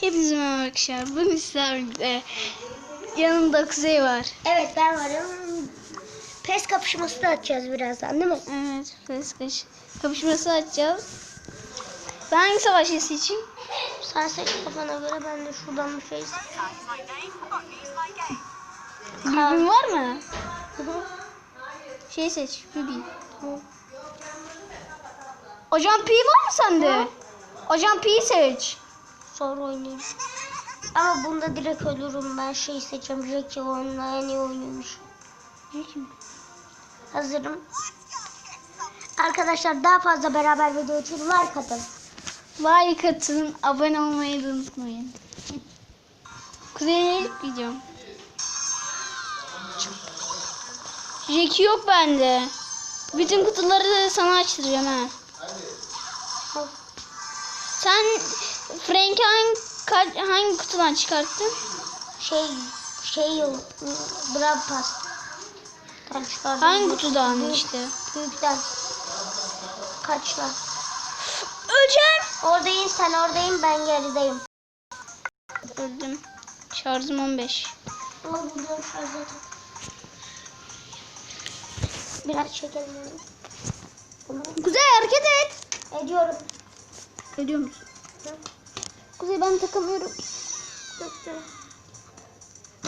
Hepinize merhaba arkadaşlar. Bugün sizlerle yanımda Kuzey var. Evet ben varım. Pes kapışması da açacağız birazdan değil mi? Evet, Feskaş. Kapışması açacağız. Ben hangi savaşı seçeyim? Sen seç kafana göre ben de şuradan bir şey Bibim var mı? Şey seç, Bibi. Hocam Pi var mı sende? Hocam Pi seç. Sonra oynayayım. Ama bunda direkt ölürüm ben şey seçeceğim. Jackie onunla en iyi oynuyormuş. Hazırım. Arkadaşlar daha fazla beraber video için like atın. Like atın, abone olmayı da unutmayın. Kuzey'e ilk gidiyorum. Jackie yok bende. Bütün kutuları da sana açtıracağım ha. Sen Frank'i hangi, hangi kutudan çıkarttın? Şey şey yok. Brawl Pass. Hangi kutudan işte? Büyükten. Kaçla. Öleceğim. Oradayım sen oradayım ben gerideyim. Öldüm. Şarjım 15. Ama buradan şarj edin. Biraz çekelim onu. Kuzey hareket et. Ediyorum. Ediyor musun? Hı. Kuzey ben takamıyorum.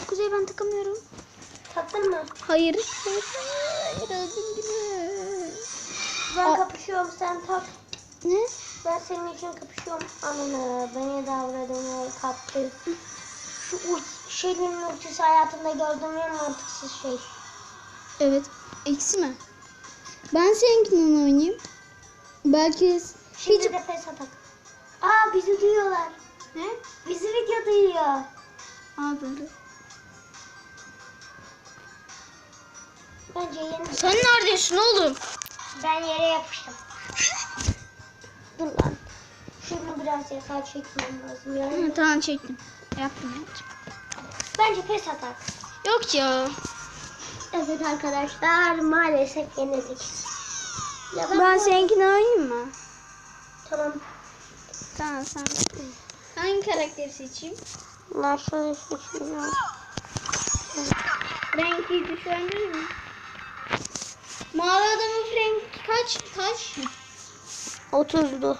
Kuzey ben takamıyorum. Taktın mı? Hayır. Hayır, hayır öldüm gibi. Ben Aa. kapışıyorum sen tak. Ne? Ben senin için kapışıyorum. Ananı beni davradığını kaptı. Şu ult, şeylerin ultisi hayatımda gördüğüm en mantıksız şey. Evet. Eksi mi? Ben seninkinden oynayayım. Belki Şimdi hiç... de pes atak. Aa bizi duyuyorlar. Ne? Bizi video duyuyor. Aa böyle. Bence yeni. Sen neredesin oğlum? Ben yere yapıştım. Dur lan. Şunu biraz yakar çekmem lazım Hı, yani. tamam çektim. Yaptım. yaptım. Bence pes atak. Yok ya. Evet arkadaşlar maalesef yenildik. Ya ben, Ben bu- seninkini oynayayım mı? Tamam. Tamam sen. Hangi karakteri seçeyim? Şöyle seçiyorum. Frank'i düşündün mü? Mavi adamın Frank kaç? Kaç? 30'du.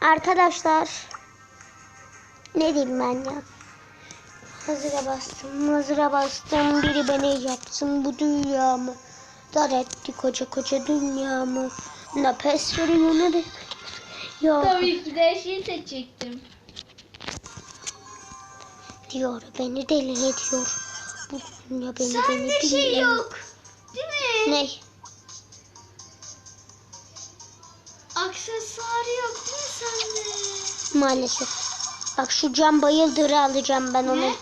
Arkadaşlar. Ne diyeyim ben ya? Hazıra bastım, hazıra bastım. Biri beni yapsın bu dünyamı. Dar etti koca koca dünyamı. Ne pes veriyor ne de. Yok Tabii ki de şey seçecektim. diyor beni deli ediyor. Bu dünya beni beni Sende şey yok. Değil mi? Ne? Aksesuarı yok değil mi sende? Maalesef. Bak şu Can Bayıldır'ı alacağım ben onu. Ne?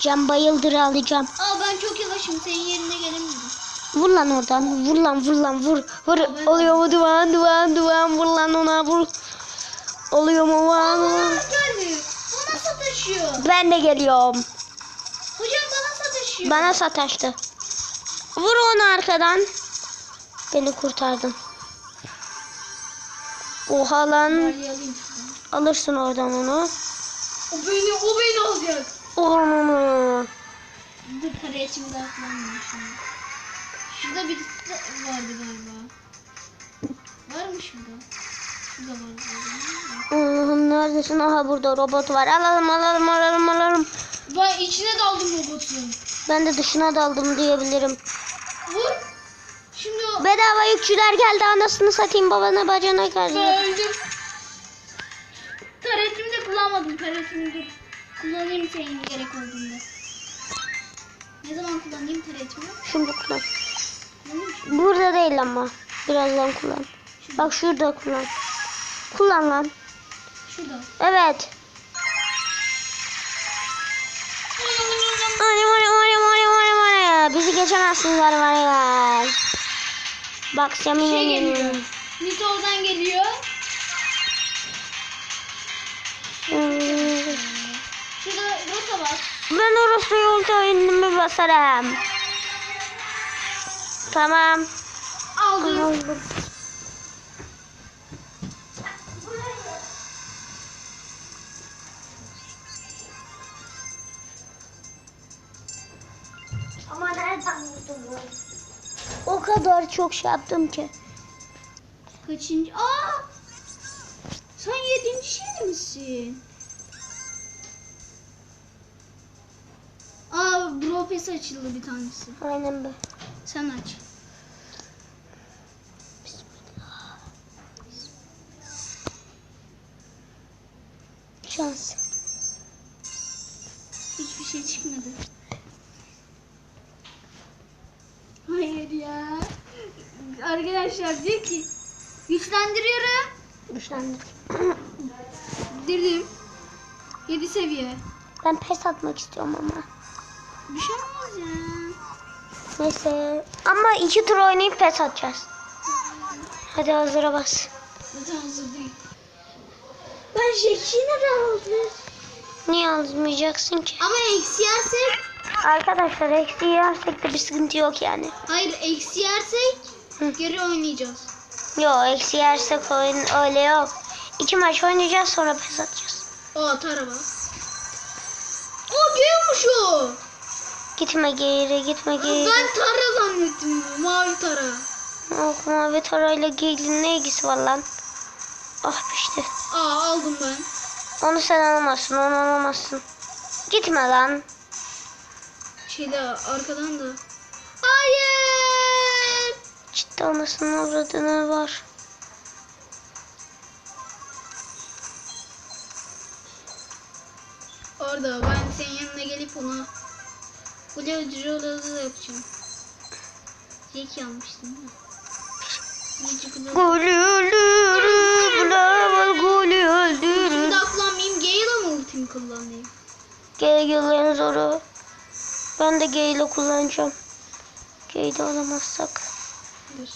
Can Bayıldır'ı alacağım. Aa ben çok yavaşım. Senin yerine gelemiyorum. Vur lan oradan. Vur lan vur lan vur. Vur. Oluyor mu duvan duvan duvan vur lan ona vur. Oluyor mu bana duvan. gelmiyor. Bana sataşıyor. Ben de geliyorum. Hocam bana sataşıyor. Bana sataştı. Vur onu arkadan. Beni kurtardın. Oha lan. Alırsın oradan onu. O beni, o beni alacak. Onu. Dur paraya şimdi atlanmıyor şimdi. Şurada birisi vardı galiba. Var mı Allah'ım neredesin? Aha burada robot var. Alalım alalım alalım alalım. Ben içine daldım robotun. Ben de dışına daldım diyebilirim. Vur. Şimdi o. Bedava yükçüler geldi anasını satayım babana bacana geldi. Ben öldüm. Taretimi de kullanmadım. Taretimi dur. Kullanayım senin gerek olduğunda. Ne zaman kullanayım taretimi? Şimdi kullan. Şimdi. Burada değil ama. Birazdan kullan. Bak şurada kullan. Kullan lan. Şurada. Evet. Vay vay vay vay vay vay. Bizi geçemezsiniz var var var. Bak Semih Şey geliyor. Nito'dan geliyor. Hmm. Şurada rota var. Ben orası yolda indim basarım. Tamam. Aldım. Aldım. O kadar çok şey yaptım ki. Kaçıncı? Aa! Sen yedinci şey misin? Aa, Bro Pass açıldı bir tanesi. Aynen be. Sen aç. Şans. Hiçbir şey çıkmadı. Hayır ya. Arkadaşlar diyor ki güçlendiriyorum. Güçlendim. Dirdim. 7 seviye. Ben pes atmak istiyorum ama. Bir şey olmaz ya. Neyse. Ama iki tur oynayıp pes atacağız. Hadi hazıra bas. Zaten hazır değil. Ben Jackie'ni aldım. Niye almayacaksın ki? Ama eksi yersek Arkadaşlar eksi yersek de bir sıkıntı yok yani. Hayır eksi yersek Hı. geri oynayacağız. Yok eksi yersek oyun öyle yok. İki maç oynayacağız sonra pes atacağız. Aa tarama. O geliyormuş o. Gitme geri gitme geri. Ben tara zannettim. Mavi tara. Oh, mavi tarayla geylinin ne ilgisi var lan? Ah işte. Aa aldım ben. Onu sen alamazsın onu alamazsın. Gitme lan. Şeyde arkadan da. Anasının avradını var. Orada ben senin yanına gelip ona Kule ödülü odası yapacağım. Jack almıştın değil mi? Golü öldürür. Bulamaz golü Şimdi öldürür. aklanmayayım Gale'a mı ultimi kullanayım? Gel yılların zoru. Ben de G ile kullanacağım. De alamazsak. Dur.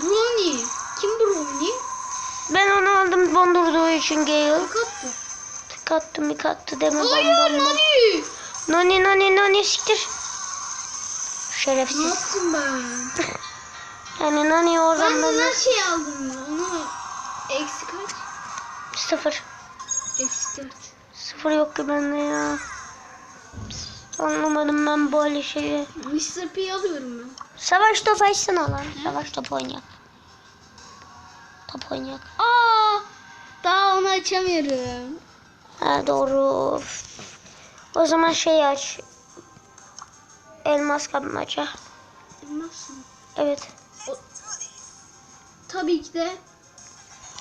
Brownie. Kim Brownie? Ben onu aldım dondurduğu için Gale. Tek attı. Tık attım bir attı deme Hayır. Nani. Noni noni noni siktir. Ne Şerefsiz. yaptım ben? Yani noni oradan Ben ben neden şey aldım ya? Onu eksi kaç? sıfır. Eksi dört. Sıfır yok ki bende ya. Anlamadım ben böyle şeyi. Mr. P alıyorum ben. Savaş topu açsana lan. Savaş topu oynayak. Top oynayak. Aa, daha onu açamıyorum. Ha doğru. O zaman şey aç. Elmas kapmaca. Nasıl? Evet. Tabii ki de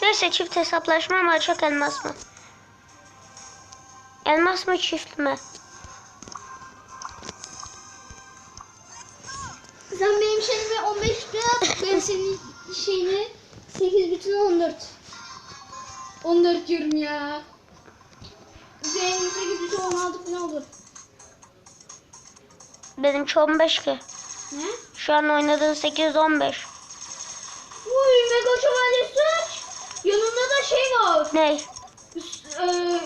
Neyse çift hesaplaşma mı açak elmas mı? Elmas mı çift mi? Sen benim şeyimi 15 bin at. ben senin şeyini 8 bütün 14. 14 diyorum ya. Senin 8 bütün 16 bin olur. Benimki 15 ki. Ne? Şu an oynadığın 815. Uy mega şövalye search. Yanında da şey var. Ney? Eee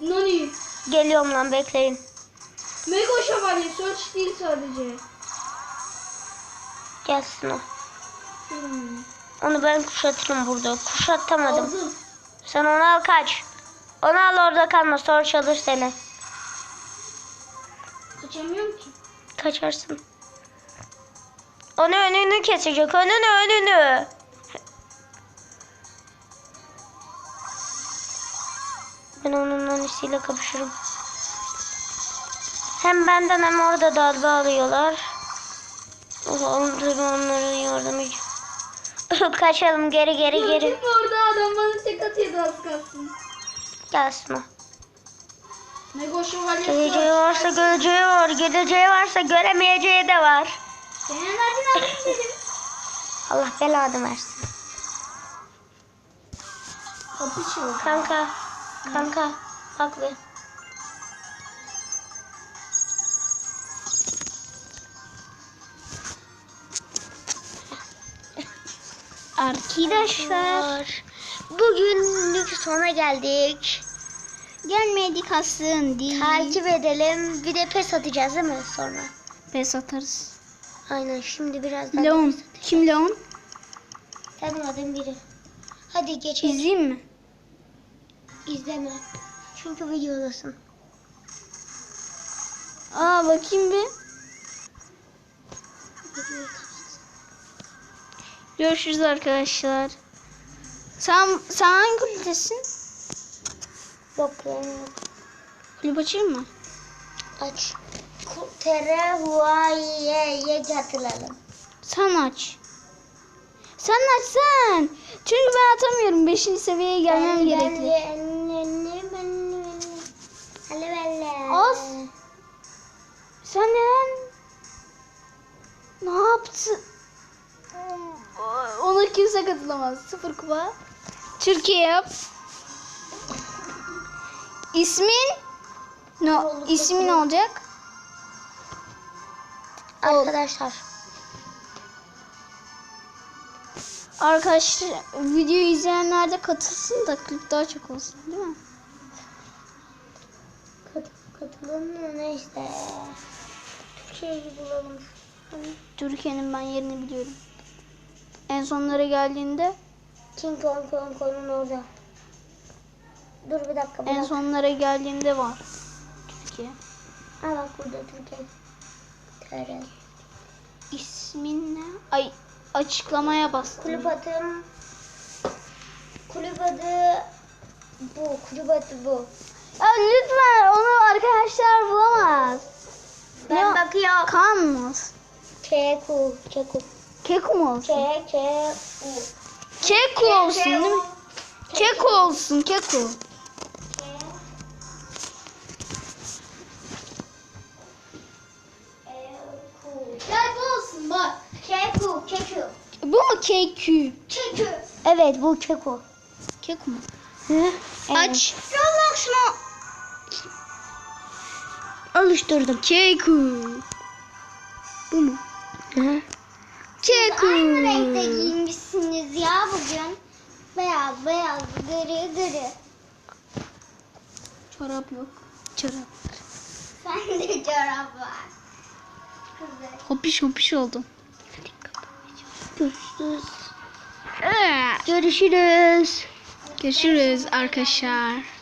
Nani. Geliyorum lan bekleyin. Mega şövalye search değil sadece. Gelsin o. Hmm. Onu ben kuşatırım burada. Kuşatamadım. Aldım. Sen onu al kaç. Onu al orada kalma sonra çalır seni. Kaçamıyorum ki. Kaçarsın. Onu önünü kesecek. Önünü önünü. Ben onun annesiyle kapışırım. Hem benden hem orada darbe alıyorlar. Oğlum tabii onların yardımı. Kaçalım geri geri geri. Gördün mü orada adam bana tek atıyordu az kalsın. Gelsin o. Mega şövalye Geleceği varsa göreceği var. Geleceği varsa göremeyeceği de var. Senin aldın dedim. Allah belanı versin. Kapı çaldı. Kanka. Kanka. Haklı. Arkadaşlar. Bugünlük sona geldik. Gelmedik aslında. Takip edelim. Bir de pes atacağız değil mi sonra? Pes atarız. Aynen şimdi birazdan. Leon. Kim Leon? Tanımadığım biri. Hadi geçelim. İzleyeyim mi? İzleme. Çünkü videodasın. Aa bakayım bir. videoyu. Görüşürüz arkadaşlar. Sen sen hangi kulüptesin? Yok yani. Kulüp açayım mı? Aç. Tere Huayi'ye katılalım. Sen aç. Sen aç sen. Çünkü ben atamıyorum. 5. seviyeye gelmem gerekli. Az. Sen neden? Ne yaptın? Ona kimse katılamaz. Sıfır kupa. Türkiye. İsmin? No, ismin olacak. Arkadaşlar. Arkadaşlar videoyu izleyenler de katılsın da klip daha çok olsun değil mi? Kat, katılın mı ne işte. Türkiye'yi bulalım. Türkiye'nin ben yerini biliyorum. En sonlara geldiğinde King Kong Kong Kong'un orada. Dur bir dakika. Bir en sonlara geldiğinde var. Türkiye. Ha bak burada Türkiye. Tere. İsmin ne? Ay açıklamaya bastım. Kulüp adım. Kulüp adı bu. Kulüp adı bu. Ya lütfen onu arkadaşlar bulamaz. Ben Ne? bakıyorum. Kanmaz. Keku. Keku. Keko mu olsun? Ke ke u. Keko olsun değil mi? Keko olsun keko. Bu olsun bak. Keku. Keku. Bu mu KQ? Keku. Evet bu Keku. Keko mu? Hı? Aç. Roblox mu? Oluşturdum. Keko. Bu mu? Hı. Keko. Aynı renkte giyinmişsiniz ya bugün. Beyaz beyaz gri gri. Çorap yok. Çorap. Sende çorap var. Kızı. Hopiş hopiş oldum. Görüşürüz. Görüşürüz. Görüşürüz arkadaşlar.